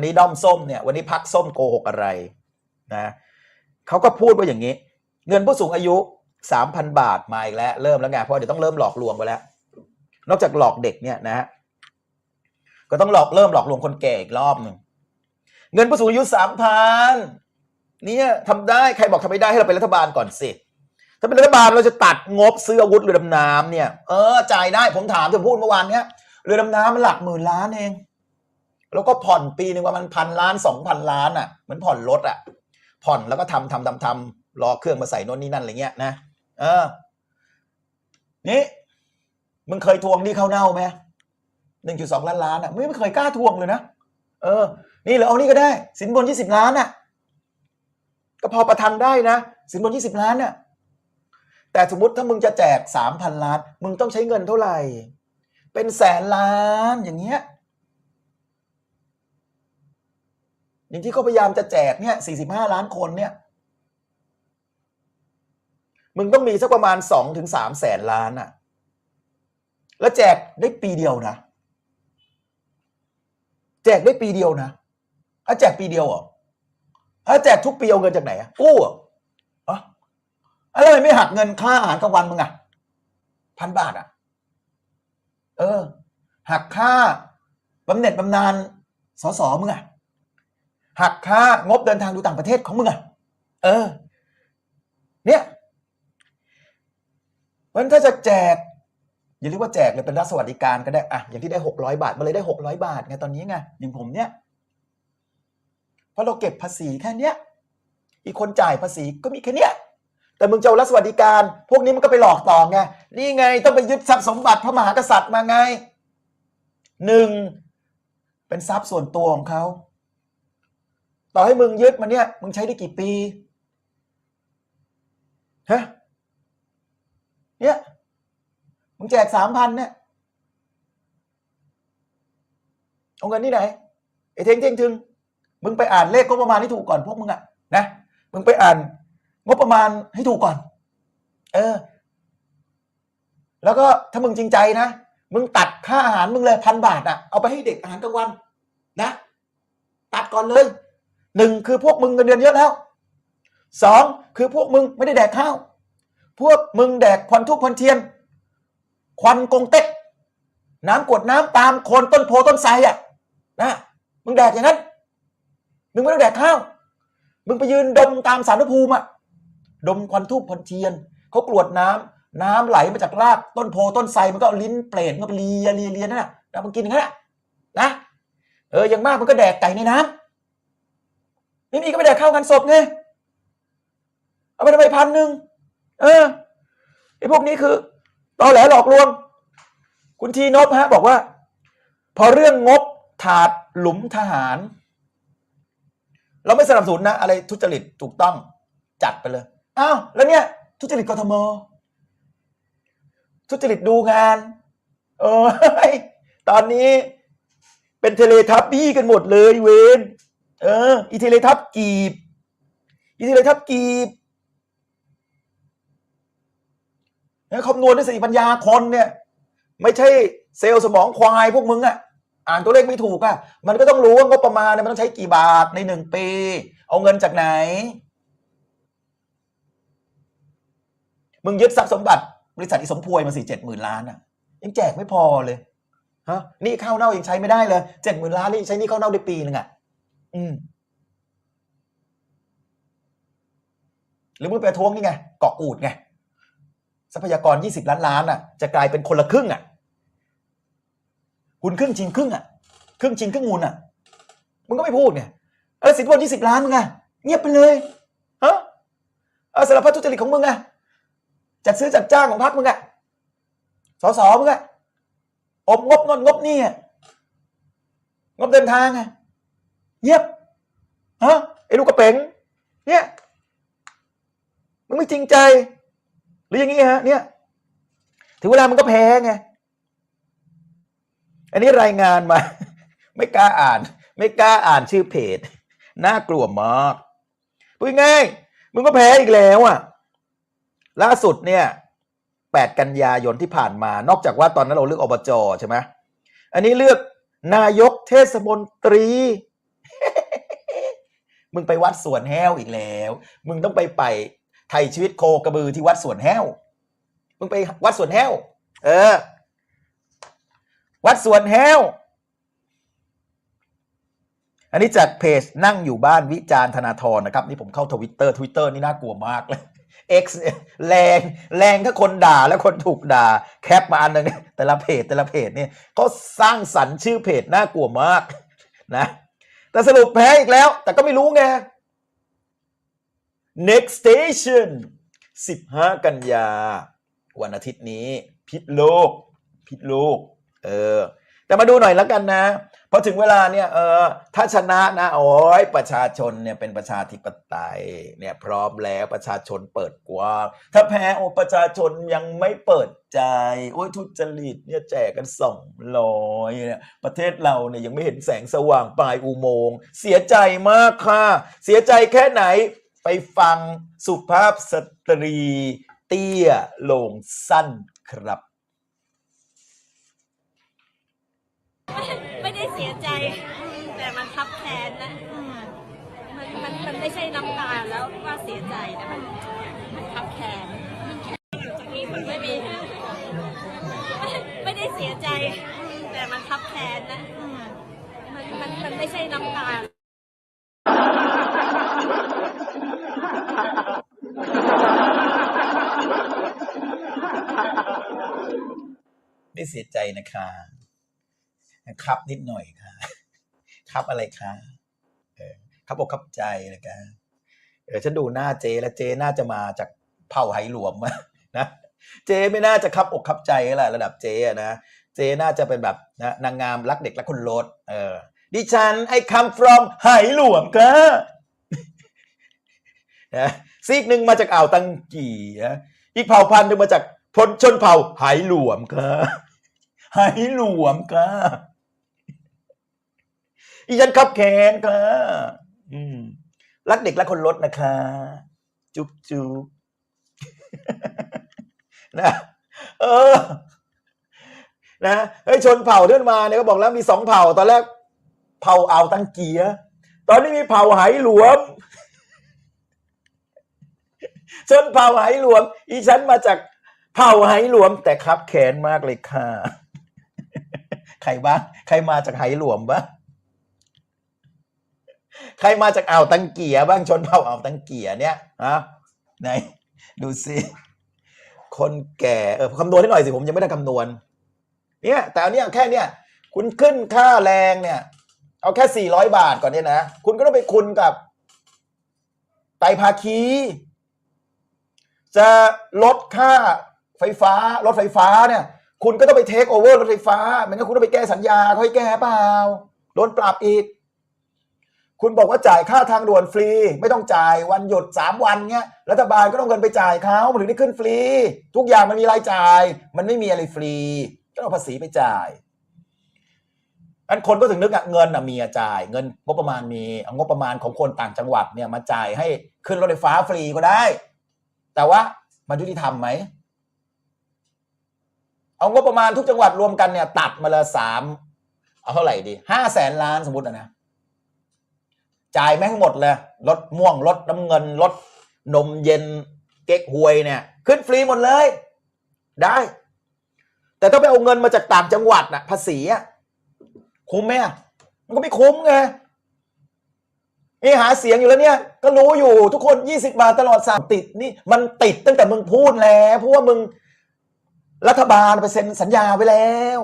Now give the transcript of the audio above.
วันนี้ด้อมส้มเนี่ยวันนี้พักส้มโกหกอะไรนะเขาก็พูดว่าอย่างนี้ เงินผู้สูงอายุสามพันบาทมาอีกแล้วเริ่มแล้วไงเพราะเดี๋ยวต้องเริ่มหลอกลวงไปแล้ว นอกจากหลอกเด็กเนี่ยนะฮะก็ต้องหลอกเริ่มหลอกลวงคนแก่อีกรอบหนึ่งเงินผู้สูงอายุสามพันเนี่ยทำได้ใครบอกทำไม่ได้ให้เราเป็นรัฐบาลก่อนสิถ้าเป็นรัฐบาลเราจะตัดงบซื้ออาวุธเรือดำน้ำเนี่ยเออจ่ายได้ผมถามเธอพูดเมื่อวานเนี้ยเรือดำน้ำมันหลักหมื่นล้านเอง แล้วก็ผ่อนปีหนึ่งว่ามันพันล้านสองพันล้านอะเหมือนผ่อนรถอะ ผ่อนแล้วก็ทำทำทำทำรอเครื่องมาใส่นนนี่นั่นอะไรเงี้ยนะเออ นี่มึงเคยทวงหนี่เข้าเน่าไหมหนึ่งจุดสองล้านล้านอะไม่ไม่เคยกล้าทวงเลยนะเออ นี่เหรอเอานี่ก็ได้ สินบนยี่สิบล้านอะ ก็พอประทังได้นะ สินบนยี่สิบล้านน่ะ แต่สมมติถ้ามึงจะแจกสามพันล้าน มึงต้องใช้เงินเท่าไหร่ เป็นแสนล้านอย่างเงี้ย อย่างที่เขาพยายามจะแจกเนี่ยสี่สิบห้าล้านคนเนี่ย มึงต้องมีสักประมาณสองถึงสามแสนล้านอะแล้วแจกได้ปีเดียวนะ แจกได้ปีเดียวนะอะแจกปีเดียวเหรออะแจกทุกปีเอาเงินจากไหนอะกู้เหรออะอะไรไมไม่หักเงินค่าอาหารกลางวันมึงอะพันบาทอะเออ หักค่าบำเหน็จบำนาญสสมึงอะ หักค่างบเดินทางดูต่างประเทศของมึงอะเออ เนี่ยเพราะฉะนั้นถ้าจะแจก อย่าเรียกว่าแจกเลยเป็นรัฐสวัสดิการก็ได้อะอย่างที่ได้หกร้อยบาทมาเลยได้หกร้อยบาทไงตอนนี้ไงอย่างผมเนี่ยเพราะเราเก็บภาษีแค่เนี้ยอีกคนจ่ายภาษีก็มีแค่เนี้ยแต่มึงจะเอารัฐสวัสดิการ พวกนี้มันก็ไปหลอกต่อไงนี่ไงต้องไปยึดทรัพย์สมบัติพระมหากษัตริย์มาไงหนึ่งเป็นทรัพย์ส่วนตัวของเขา ต่อให้มึงยึดมาเนี่ย มึงใช้ได้กี่ปีฮะเนี่ยมึงแจกสามพันเนี่ยเอาเงินที่ไหนไอ้เทงเทงทึงมึงไปอ่านเลขงบประมาณให้ถูกก่อนพวกมึงอะนะมึงไปอ่านงบประมาณให้ถูกก่อน เออ แล้วก็ถ้ามึงจริงใจนะมึงตัดค่าอาหารมึงเลยพันบาทอะเอาไปให้เด็กอาหารกลางวัน นะ ตัดก่อนเลย หนึ่งคือพวกมึงเงินเดือนเยอะแล้วสองคือพวกมึงไม่ได้แดกข้าวพวกมึงแดกควันทุกควันเทียน ควันกงเต็ก น้ำกวดน้ำตามโคนต้นโพต้นไทรอะนะมึงแดกอย่างนั้น มึงไม่ต้องแดกข้าว มึงไปยืนดมตามสารพูมิอะดมควันทูบควันเทียนเขากรวดน้ำน้ำไหลมาจากรากต้นโพต้นไทรมันก็เอาลิ้นเปล่งมันก็เลียเลียเลียนั่นน่ะแล้วมึงกินอย่างนั้นนะเอออย่างมากมันก็แดกไก่ในน้ำ ไม่มีก็ไปแดกข้ากันศพไงเอาไปทำไมพันหนึ่งเออไอ้พวกนี้คือตอแหลหลอกลวง คุณทีนพฮะ บอกว่า พอเรื่องงบถาดหลุมทหาร เราไม่สนับสนุนนะ อะไรทุจริตถูกต้องจัดไปเลยอ้าวแล้วเนี่ย ทุจริตกทมทุจริตดูงาน เออตอนนี้เป็นเทเลทับบี้กันหมดเลยเวน เออ อีเทเลทับกีบ อีเทเลทับกีบนี่ยคำนวณด้วยสติปัญญาคนเนี่ย ไม่ใช่เซลล์สมองควายพวกมึงอะอ่านตัวเลขไม่ถูกอะมันก็ต้องรู้ว่างบประมาณเนี่ยมันต้องใช้กี่บาทในหนึ่งปี เอาเงินจากไหน มึงยึดทรัพย์สมบัติบริษัทอีสมพวยมาสี่เจ็ดหมื่นล้านอะยังแจกไม่พอเลยฮะนี่ข้าวเน่ายังใช้ไม่ได้เลยเจ็ดหมื่นล้านนี่ใช้นี่ข้าวเน่าได้ปีหนึ่งอะ อืมหรือมึงไปทวงนี่ไงเกาะกูดไงทรัพยากร20ล้านล้านอะ จะกลายเป็นคนละครึ่งอะคุณครึ่งชิงครึ่งอะครึ่งชิงครึ่งมูลอะมึงก็ไม่พูดไงแล้วสินบน20ล้านมึงอะเงียบไปเลยฮะเอาสารพัดทุจริตของมึงอะจัดซื้อจัดจ้างของพรรคมึงอะสสมึงอะอบงบงนงบนี่อะงบเดินทางอะ เงียบฮะไอ้ลูกกระเป๋งเนี่ยมึงไม่จริงใจ หรืออย่างนี้ฮะ เนี่ยถึงเวลามันก็แพ้ไงอันนี้รายงานมา ไม่กล้าอ่าน ไม่กล้าอ่านชื่อเพจน่ากลัวมากพูดง่ายมึงก็แพ้อีกแล้วอะ ล่าสุดเนี่ย 8 กันยายนที่ผ่านมา นอกจากว่าตอนนั้นเราเลือกอบจใช่ไหมอันนี้เลือกนายกเทศมนตรี มึงไปวัดสวนแห้วอีกแล้ว มึงต้องไปไปไถ่ชีวิตโคกระบือที่วัดสวนแห้ว มึงไปวัดสวนแห้ว เออ วัดสวนแห้ว อันนี้จากเพจนั่งอยู่บ้านวิจารณ์ธนาธรนะครับ นี่ผมเข้าทวิตเตอร์ทวิตเตอร์นี่น่ากลัวมากเลย X แรงแรงถ้าคนด่าและคนถูกด่า แคปมาอันหนึงเนี่ยแต่ละเพจแต่ละเพจเนี่ยก็สร้างสรรค์ชื่อเพจน่ากลัวมากนะ แต่สรุปแพ้อีกแล้ว แต่ก็ไม่รู้ไง next station 15 กันยา วันอาทิตย์นี้ พิษโลก พิษโลก เออ แต่มาดูหน่อยแล้วกันนะพอถึงเวลาเนี่ยเออถ้าชนะนะโอ้ยประชาชนเนี่ยเป็นประชาธิปไตยเนี่ยพร้อมแล้วประชาชนเปิดกว้างถ้าแพ้โอ้ประชาชนยังไม่เปิดใจโอ้ยทุจริตเนี่ยแจกกันสองร้อยเนี่ยประเทศเราเนี่ยยังไม่เห็นแสงสว่างปลายอุโมงค์เสียใจมากค่ะ เสียใจแค่ไหนไปฟังสุภาพสตรี เตี้ยลงสั้นครับ ไม่ได้เสียใจ แต่มันคับแค้นนะมันมันมันไม่ใช่น้ำตาแล้วว่าเสียใจนะมันมันคับแค้นจากนี้มันไม่มีไม่ได้เสียใจ แต่มันคับแค้นนะมันมันมันไม่ใช่น้ำตาไม่เสียใจนะคะ ครับนิดหน่อยค่ะ ครับอะไรคะเออครับอกครับใจนะคะเออฉันดูหน้าเจแล้วเจน่าจะมาจากเผ่าไหหลวมนะเจไม่น่าจะครับอกครับใจแหละระดับเจนะเจน่าจะเป็นแบบนะนางงามรักเด็กรักคนรถเออดิฉันไอ้ come from ไหหลวมค่ะนะซีกหนึ่งมาจากอ่าวตังกี่นะอีกเผ่าพันธุ์หนึ่งมาจากพลชนเผ่าไหหลวมค่ะไหหลวมค่ะ อีฉันขับแขนค่ะอืมรักเด็กรักคนรถนะคะ จุ๊บจุ๊บนะเออ นะเฮ้ยชนเผ่าเดินมาเนี่ยก็บอกแล้วมีสองเผ่า ตอนแรก เผ่าอ่าวตังเกียตอนนี้มีเผ่าไหหลวมชนเผ่าไหหลวม อีฉันมาจากเผ่าไหหลวม แต่ครับแขนมากเลยค่ะ ใครบ้างใครมาจากไหหลวมบ้าง ใครมาจากอ่าวตังเกียบ้างชนเผ่าอ่าวตังเกียเนี่ยฮะไหนดูสิคนแก่เออคำนวณให้หน่อยสิผมยังไม่ได้คำนวณเนี่ยแต่อันนี้แค่เนี่ยคุณขึ้นค่าแรงเนี่ย เอาแค่สี่ร้อยบาทก่อนเนี่ยนะ คุณก็ต้องไปคุณกับ ไตรภาคี จะลดค่าไฟฟ้า รถไฟฟ้าเนี่ย คุณก็ต้องไปเทคโอเวอร์รถไฟฟ้าไม่งั้นคุณต้องไปแก้สัญญาเขาให้แก้เปล่าโดนปรับอีก คุณบอกว่าจ่ายค่าทางด่วนฟรี ไม่ต้องจ่ายวันหยุดสามวันเนี้ยรัฐบาลก็ต้องเงินไปจ่ายเขามันถึงได้ขึ้นฟรี ทุกอย่างมันมีรายจ่าย มันไม่มีอะไรฟรี ก็เอาภาษีไปจ่ายอันคนก็ถึงนึกอะเงินอะมีอะจ่าย เงินงบประมาณมีเอางบประมาณของคนต่างจังหวัดเนี่ยมาจ่ายให้ขึ้นรถไฟฟ้าฟรีก็ได้ แต่ว่ามันยุติธรรมไหมเอางบประมาณทุกจังหวัดรวมกันเนี่ย ตัดมาละสามเอาเท่าไหร่ดีห้าแสนล้านสมมตินะนะ จ่ายแม่งหมดเลยรถม่วงรถน้ำเงินรถนมเย็นเก๊กฮวยเนี่ย ขึ้นฟรีหมดเลย ได้ แต่ถ้าไปเอาเงินมาจากต่างจังหวัดน่ะ ภาษีอะคุ้มไหมมันก็ไม่คุ้มไงนี่หาเสียงอยู่แล้วเนี่ย ก็รู้อยู่ทุกคนยี่สิบาทตลอดสามติดนี่ มันติดตั้งแต่มึงพูดแล้วเพราะว่ามึงรัฐบาลไปเซ็นสัญญาไว้แล้ว